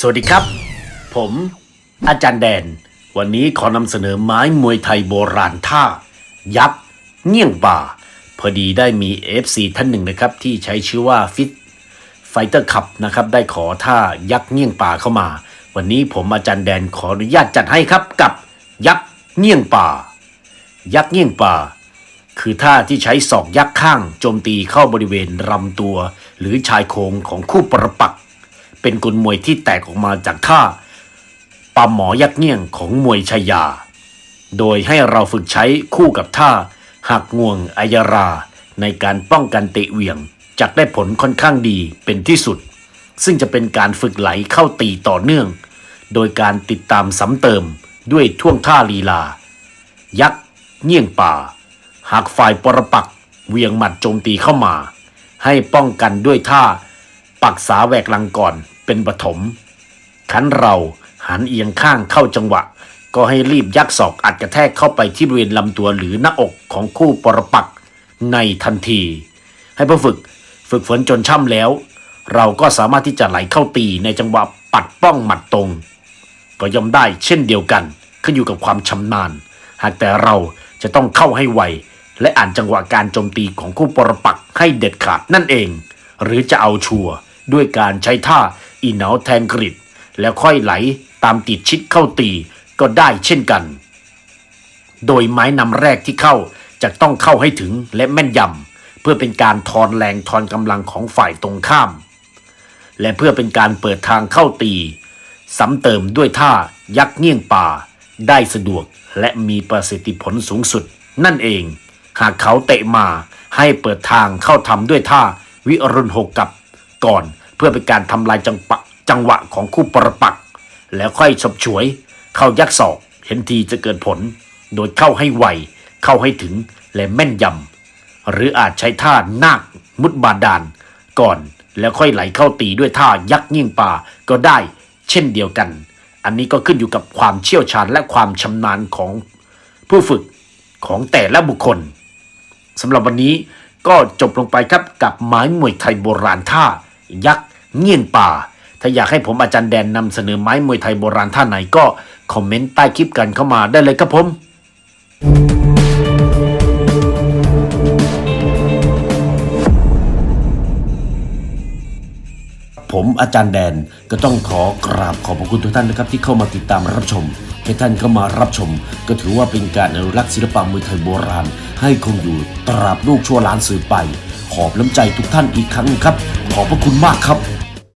สวัสดีครับ ผม อาจารย์แดน วันนี้ขอนำเสนอไม้มวยไทยโบราณท่า ยักษ์เงี้ยงป่า พอดีได้มี FC ท่านหนึ่งนะครับ ที่ใช้ชื่อว่าฟิตไฟเตอร์คับนะครับ ได้ขอท่ายักษ์เงี้ยงป่าเข้ามา วันนี้ผมอาจารย์แดนขออนุญาตจัดให้ครับกับยักษ์เงี้ยงป่า ยักษ์เงี้ยงป่า คือท่าที่ใช้ศอกยักษ์ข้างโจมตีเข้าบริเวณลำตัว หรือชายโครงของคู่ปรปักษ เป็นกลมวยที่แตกออกมาจากท่าปาหมอยักเงี้ยงของมวยชายา โดยให้เราฝึกใช้คู่กับท่าหักงวงอายารา ในการป้องกันเตะเหวี่ยงจักได้ผลค่อนข้างดีเป็นที่สุด ซึ่งจะเป็นการฝึกไหลเข้าตีต่อเนื่อง โดยการติดตามซ้ำเติมด้วยท่วงท่าลีลา ยักษ์เงี้ยงป่า หากฝ่ายปรปักเวียงหมัดโจมตีเข้ามา ให้ป้องกันด้วยท่า ปักษาแหวกลังก่อน เป็นปฐมขันเราหันเอียงข้างเข้าจังหวะ ก็ให้รีบยักศอกอัดกระแทกเข้าไปที่บริเวณลำตัวหรือหน้าอกของคู่ปรปักในทันที ให้ผู้ฝึกฝึกฝนจนช่ำแล้ว เราก็สามารถที่จะไหลเข้าตีในจังหวะปัดป้องหมัดตรง ก็ย่อมได้เช่นเดียวกัน ขึ้นอยู่กับความชำนาญ หากแต่เราจะต้องเข้าให้ไวและอ่านจังหวะการโจมตีของคู่ปรปักให้เด็ดขาดนั่นเอง หรือจะเอาชัวร์ด้วยการใช้ท่า อีเหนาแทนกริดแล้วค่อยไหลตามติดชิดเข้าตีก็ได้เช่นกัน โดยไม้นำแรกที่เข้าจะต้องเข้าให้ถึงและแม่นยำเพื่อเป็นการทอนแรงทอนกำลังของฝ่ายตรงข้าม และเพื่อเป็นการเปิดทางเข้าตีซ้ำเติมด้วยท่ายักษ์เงี้ยงป่า ได้สะดวกและมีประสิทธิผลสูงสุด นั่นเอง หากเขาเตะมาให้เปิดทางเข้าทำด้วยท่าวิรุณหกกับก่อน เพื่อเป็นการทำลายจังปะจังหวะของคู่ปรปัก แล้วค่อยฉบฉวย เข้ายักศอก เห็นทีจะเกิดผล โดยเข้าให้ไว เข้าให้ถึงและแม่นยำ หรืออาจใช้ท่านาคมุดบาดาล ก่อนแล้วค่อยไหลเข้าตีด้วยท่ายักษ์ยิ่งป่าก็ได้ เช่นเดียวกัน อันนี้ก็ขึ้นอยู่กับความเชี่ยวชาญและความชำนาญของผู้ฝึกของแต่ละบุคคลสำหรับวันนี้ก็จบลงไปครับกับไม้มวยไทยโบราณท่า ยักษ์ เงี้ยนป่า ถ้าอยากให้ผมอาจารย์แดนนำเสนอไม้มวยไทยโบราณท่าไหนก็คอมเมนต์ใต้คลิปกันเข้ามาได้เลยครับผมผมอาจารย์แดนก็ต้องขอกราบขอบพระคุณทุกท่านนะครับที่เข้ามาติดตามรับชมแค่ท่านเข้ามารับชม ก็ถือว่าเป็นการอนุรักษ์ศิลปะมวยไทยโบราณ ให้คงอยู่ตราบลูกชั่วล้านสืบไป ขอบน้ำใจทุกท่านอีกครั้งครับ ขอบพระคุณมากครับ